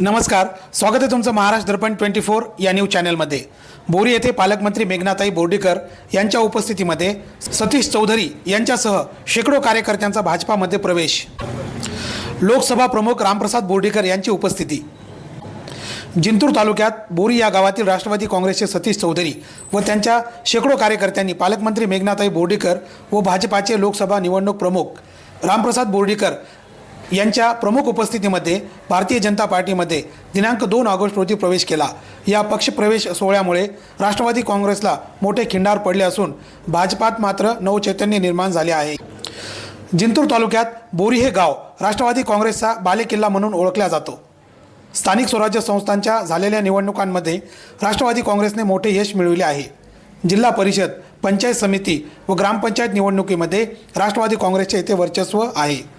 नमस्कार स्वागत आहे तुमचं महाराष्ट्र दर्पण ट्वेंटी फोर या न्यूज चॅनलमध्ये. बोरी येथे पालकमंत्री मेघनाताई बोर्डीकर यांच्या उपस्थितीमध्ये सतीश चौधरी यांच्यासह शेकडो कार्यकर्त्यांचा भाजपामध्ये प्रवेश. लोकसभा प्रमुख रामप्रसाद बोर्डीकर यांची उपस्थिती. जिंतूर तालुक्यात बोरी या गावातील राष्ट्रवादी काँग्रेसचे सतीश चौधरी व त्यांच्या शेकडो कार्यकर्त्यांनी पालकमंत्री मेघनाताई बोर्डीकर व भाजपाचे लोकसभा निवडणूक प्रमुख रामप्रसाद बोर्डीकर यांच्या प्रमुख उपस्थितीमध्ये भारतीय जनता पार्टीमध्ये दिनांक दोन ऑगस्ट रोजी प्रवेश केला. या पक्षप्रवेश सोहळ्यामुळे राष्ट्रवादी काँग्रेसला मोठे खिंडार पडले असून भाजपात मात्र नवचैतन्य निर्माण झाले आहे. जिंतूर तालुक्यात बोरी हे गाव राष्ट्रवादी काँग्रेसचा बालेकिल्ला म्हणून ओळखला जातो. स्थानिक स्वराज्य संस्थांच्या झालेल्या निवडणुकांमध्ये राष्ट्रवादी काँग्रेसने मोठे यश मिळविले आहे. जिल्हा परिषद पंचायत समिती व ग्रामपंचायत निवडणुकीमध्ये राष्ट्रवादी काँग्रेसचे येथे वर्चस्व आहे.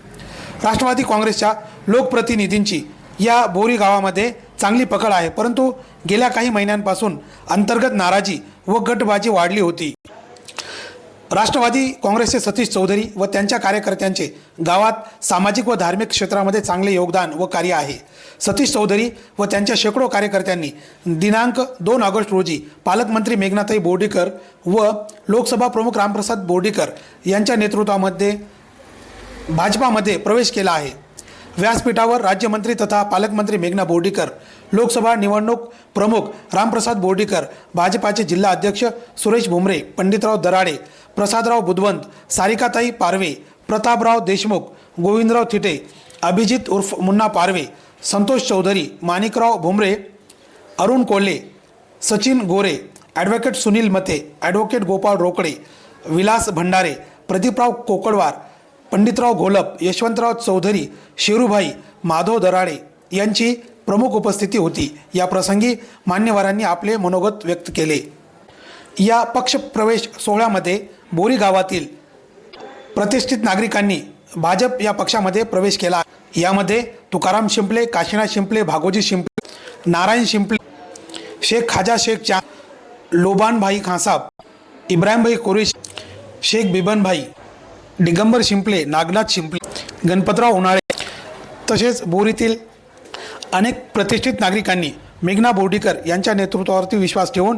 राष्ट्रवादी काँग्रेसच्या लोकप्रतिनिधींची या बोरी गावामध्ये चांगली पकड आहे. परंतु गेल्या काही महिन्यांपासून अंतर्गत नाराजी व गटबाजी वाढली होती. राष्ट्रवादी काँग्रेसचे सतीश चौधरी व त्यांच्या कार्यकर्त्यांचे गावात सामाजिक व धार्मिक क्षेत्रामध्ये चांगले योगदान व कार्य आहे. सतीश चौधरी व त्यांच्या शेकडो कार्यकर्त्यांनी दिनांक दोन ऑगस्ट रोजी पालकमंत्री मेघनाताई बोर्डीकर व लोकसभा प्रमुख रामप्रसाद बोर्डीकर यांच्या नेतृत्वामध्ये भाजपामध्ये प्रवेश केला आहे. व्यासपीठावर राज्यमंत्री तथा पालकमंत्री मेघना बोर्डीकर लोकसभा निवडणूक प्रमुख रामप्रसाद बोर्डीकर भाजपाचे जिल्हा अध्यक्ष सुरेश भुमरे पंडितराव दराडे प्रसादराव बुधवंत सारिकाताई पारवे प्रतापराव देशमुख गोविंदराव थिटे अभिजित उर्फ मुन्ना पारवे संतोष चौधरी माणिकराव भुमरे अरुण कोल्हे सचिन गोरे ॲडव्होकेट सुनील मते ॲडव्होकेट गोपाळ रोकडे विलास भंडारे प्रदीपराव कोकडवार पंडितराव घोलप यशवंतराव चौधरी शेरूभाई माधव दराडे यांची प्रमुख उपस्थिती होती. या प्रसंगी मान्यवरांनी आपले मनोगत व्यक्त केले. या पक्षप्रवेश सोहळ्यामध्ये बोरी गावातील प्रतिष्ठित नागरिकांनी भाजप या पक्षामध्ये प्रवेश केला. यामध्ये तुकाराम शिंपले काशीनाथ शिंपले भागोजी शिंपले नारायण शिंपले शेख खाजा शेख चा लोबानभाई खासाब इब्राहिमभाई कुरेश शेख बिबनभाई दिगंबर शिंपले नागनाथ शिंपले गणपतराव उन्हाळे तसेच बोरीतील अनेक प्रतिष्ठित नागरिकांनी मेघना बोर्डीकर यांच्या नेतृत्वावरती विश्वास ठेवून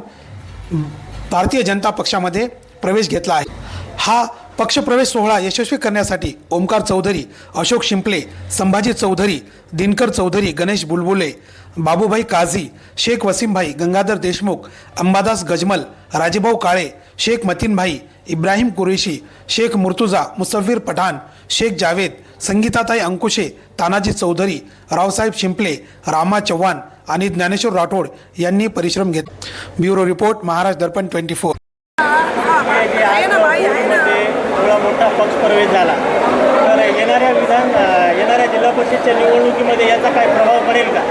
भारतीय जनता पक्षामध्ये प्रवेश घेतला आहे. हा पक्षप्रवेश सोहळा यशस्वी करण्यासाठी ओमकार चौधरी अशोक शिंपले संभाजी चौधरी दिनकर चौधरी गणेश बुलबुले बाबूभाई काझी शेख वसीमभाई गंगाधर देशमुख अंबादास गजमल राजेभाऊ काळे शेख मतीनभाई इब्राहिम कुरेशी शेख मुर्तुजा मुसव्वीर पठाण शेख जावेद संगीताताई अंकुशे तानाजी चौधरी रावसाहेब शिंपले रामा चव्हाण आणि ज्ञानेश्वर राठोड यांनी परिश्रम घेत bureau report Maharashtra Darpan twenty four. मोठा पक्ष प्रवेश झाला तर येणाऱ्या विधान येणाऱ्या जिल्हा परिषदच्या निवडणुकीमध्ये याचा काय प्रभाव पडेल का?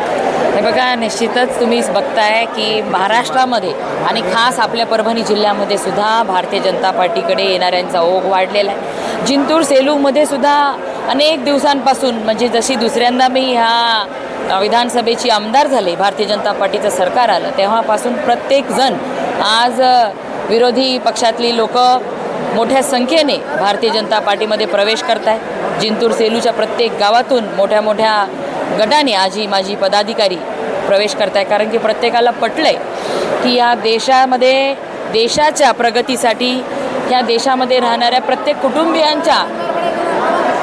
हे बघा निश्चितच तुम्ही बघताय की महाराष्ट्रामध्ये आणि खास आपल्या परभणी जिल्ह्यामध्ये सुद्धा भारतीय जनता पार्टीकडे येणाऱ्यांचा ओघ वाढलेला आहे. जिंतूर सेलूमध्ये सुद्धा अनेक दिवसांपासून म्हणजे जशी दुसऱ्यांदा मी ह्या विधानसभेची आमदार झाले भारतीय जनता पार्टीचं सरकार आलं तेव्हापासून प्रत्येकजण आज विरोधी पक्षातली लोक मोठ्या संख्येने भारतीय जनता पार्टीमध्ये प्रवेश करत आहे जिंतूर सेलूच्या प्रत्येक गावातून मोठ्या मोठ्या गटाने आजी माझी पदाधिकारी प्रवेश करत आहे कारण की प्रत्येकाला पटलं आहे की या देशामध्ये देशाच्या प्रगतीसाठी ह्या देशामध्ये राहणाऱ्या प्रत्येक कुटुंबियांच्या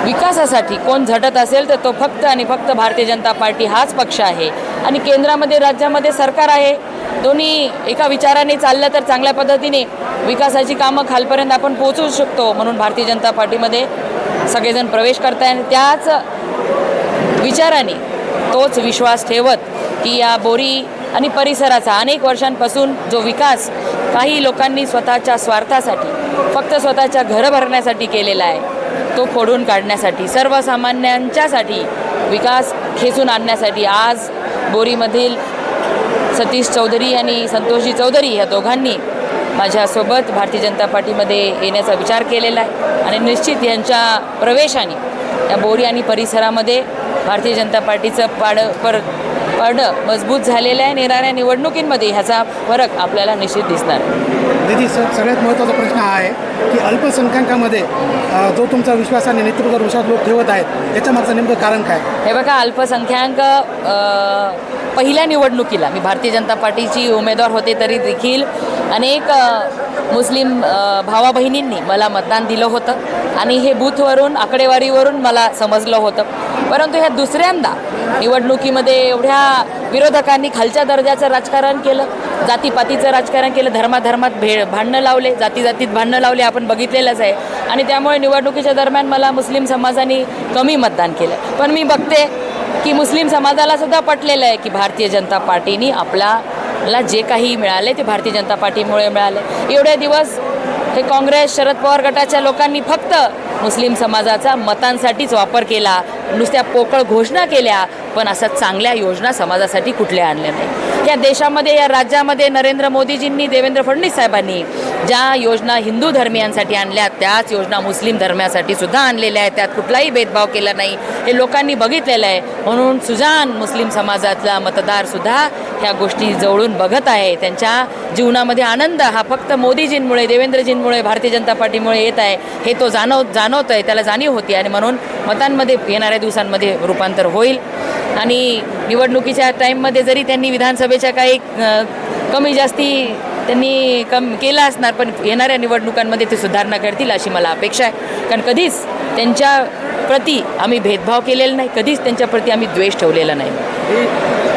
विकासासाठी कोण झटत असेल तर तो फक्त आणि फक्त भारतीय जनता पार्टी हाच पक्ष आहे. आणि केंद्रामध्ये राज्यामध्ये सरकार आहे. दोन्ही एका विचाराने चाललं तर चांगल्या पद्धतीने विकासाची कामं खालपर्यंत आपण पोहोचवू शकतो म्हणून भारतीय जनता पार्टीमध्ये सगळेजण प्रवेश करताय. आणि त्याच विचाराने तोच विश्वास ठेवत की या बोरी आणि परिसराचा अनेक वर्षांपासून जो विकास काही लोकांनी स्वतःच्या स्वार्थासाठी फक्त स्वतःच्या घरं भरण्यासाठी केलेला आहे तो फोडून काढण्यासाठी सर्वसामान्यांच्यासाठी विकास खेचून आणण्यासाठी आज बोरीमधील सतीश चौधरी आणि संतोषजी चौधरी या दोघांनी माझ्यासोबत भारतीय जनता पार्टीमध्ये येण्याचा विचार केलेला आहे. आणि निश्चित यांच्या प्रवेशाने या बोरी आणि परिसरामध्ये भारतीय जनता पार्टीचं पाड पर पारडं मजबूत झालेलं आहे. येणाऱ्या निवडणुकींमध्ये ह्याचा फरक आपल्याला निश्चित दिसणार आहे. दीदी स सगळ्यात महत्त्वाचा प्रश्न हा आहे की अल्पसंख्याकामध्ये जो तुमचा विश्वास आणि नेतृत्वावर विश्वास लोक ठेवत आहेत याच्या मागचं नेमकं कारण काय? हे बघा अल्पसंख्याक पहिल्या निवडणुकीला मी भारतीय जनता पार्टीची उमेदवार होते तरी देखील अनेक मुस्लिम भावा बहिणींनी मला मतदान दिलं होतं. आणि हे बूथवरून आकडेवारीवरून मला समजलं होतं. परंतु ह्या दुसऱ्यांदा निवडणुकीमध्ये एवढ्या विरोधकांनी खालच्या दर्जाचं राजकारण केलं जातीपातीचं राजकारण केलं धर्माधर्मात भे भांडणं लावले जाती जातीत भांडणं लावले आपण बघितलेलंच आहे. आणि त्यामुळे निवडणुकीच्या दरम्यान मला मुस्लिम समाजाने कमी मतदान केलं. पण मी बघते की मुस्लिम समाजाला सुद्धा पटलेलं आहे की भारतीय जनता पार्टीने आपल्याला जे काही मिळाले ते भारतीय जनता पार्टीमुळे मिळाले. एवढे दिवस हे काँग्रेस शरद पवार गटाच्या लोकांनी फक्त मुस्लिम समाजाचा मतांसाठीच वापर केला नुसत्या पोकळ घोषणा केल्या पण अशा चांगल्या योजना समाजासाठी कुठल्या आणल्या नाही या देशामध्ये या राज्यामध्ये नरेंद्र मोदीजींनी देवेंद्र फडणवीस साहेबांनी ज्या योजना हिंदू धर्मियांसाठी आणल्या त्याच योजना मुस्लिम धर्मासाठी सुद्धा आणलेल्या आहेत. त्यात कुठलाही भेदभाव केला नाही. हे लोकांनी बघितलेलं आहे. म्हणून सुजान मुस्लिम समाजातला मतदारसुद्धा ह्या गोष्टी जवळून बघत आहे. त्यांच्या जीवनामध्ये आनंद हा फक्त मोदीजींमुळे देवेंद्रजींमुळे भारतीय जनता पार्टीमुळे येत आहे. हे तो जाणव जाणवत आहे त्याला जाणीव होती आणि म्हणून मतांमध्ये येणाऱ्या दिवसांमध्ये रूपांतर होईल. आणि निवडणुकीच्या टाईममध्ये जरी त्यांनी विधानसभेच्या काही कमी जास्ती त्यांनी कम केलं असणार पण येणाऱ्या निवडणुकांमध्ये ते सुधारणा करतील अशी मला अपेक्षा आहे. कारण कधीच त्यांच्या प्रती आम्ही भेदभाव केलेला नाही कधीच त्यांच्या प्रती आम्ही द्वेष ठेवलेला नाही.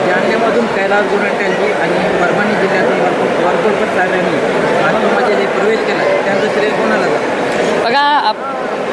जालन्यामधून कैलास गोरंट्यांची आणि परभणी जिल्ह्यातून वरपूर वरपूरकर साहेबांनी भाजपमध्ये जे प्रवेश केला त्यांचं श्रेय कोणाला जातं? बघा आप-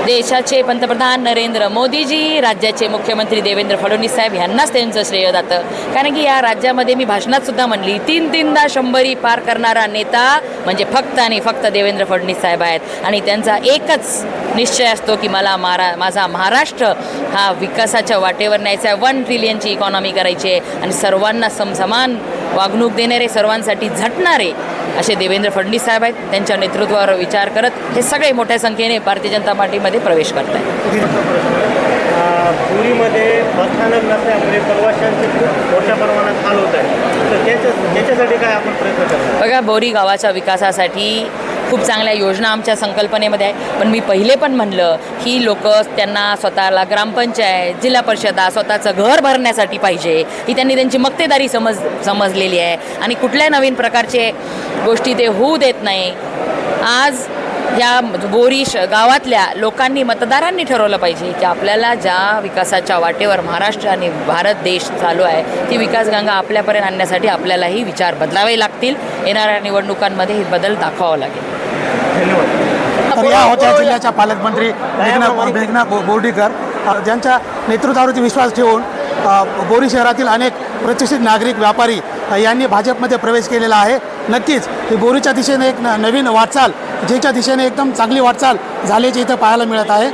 देशाचे पंतप्रधान नरेंद्र मोदीजी राज्याचे मुख्यमंत्री देवेंद्र फडणवीस साहेब यांनाच त्यांचं श्रेय जातं. कारण की या राज्यामध्ये मी भाषणात सुद्धा म्हणली तीन तीनदा शंभरी पार करणारा नेता म्हणजे फक्त आणि फक्त देवेंद्र फडणवीस साहेब आहेत. आणि त्यांचा एकच निश्चय असतो की मला मारा माझा महाराष्ट्र हा विकासाच्या वाटेवर न्यायचा आहे. वन ट्रिलियनची इकॉनॉमी करायची आहे. आणि सर्वांना समसमान वागणूक देणारे सर्वांसाठी झटणारे असे देवेंद्र फडणवीस साहेब आहेत त्यांच्या नेतृत्वावर विचार करत हे सगळे मोठ्या संख्येने भारतीय जनता पार्टीमध्ये प्रवेश करत आहेत पुरीमध्ये बसस्थानक नसल्यामुळे प्रवाशांचे खूप मोठ्या प्रमाणात हाल होत आहे तर त्याच्या त्याच्यासाठी काय आपण प्रयत्न करतो बघा बोरी गावाच्या विकासासाठी खूप चांगल्या योजना आमच्या संकल्पनेमध्ये आहे पण मी पहिले पण म्हणलं ही लोक त्यांना स्वतःला ग्रामपंचायत जिल्हा परिषदा स्वतःचं घर भरण्यासाठी पाहिजे. ही त्यांनी त्यांची मक्तेदारी समज समजलेली आहे. आणि कुठल्या नवीन प्रकारचे गोष्टी ते होऊ देत नाही. आज या बोरी श गावातल्या लोकांनी मतदारांनी ठरवलं पाहिजे की आपल्याला ज्या विकासाच्या वाटेवर महाराष्ट्र आणि भारत देश चालू आहे ती विकासगंगा आपल्यापर्यंत आणण्यासाठी आपल्यालाही विचार बदलावे लागतील. येणाऱ्या निवडणुकांमध्ये हे बदल दाखवावं लागेल. धन्यवाद तर या होत्या जिल्ह्याच्या पालकमंत्री मेघना मेघना बोर्डीकर. ज्यांच्या नेतृत्वावरती विश्वास ठेवून बोरी शहरातील अनेक प्रतिष्ठित नागरिक व्यापारी यांनी भाजपमध्ये प्रवेश केलेला आहे. नक्कीच ही बोरीच्या दिशेने एक न- नवीन वाटचाल ज्याच्या दिशेने एकदम चांगली वाटचाल झाल्याची इथं पाहायला मिळत आहे.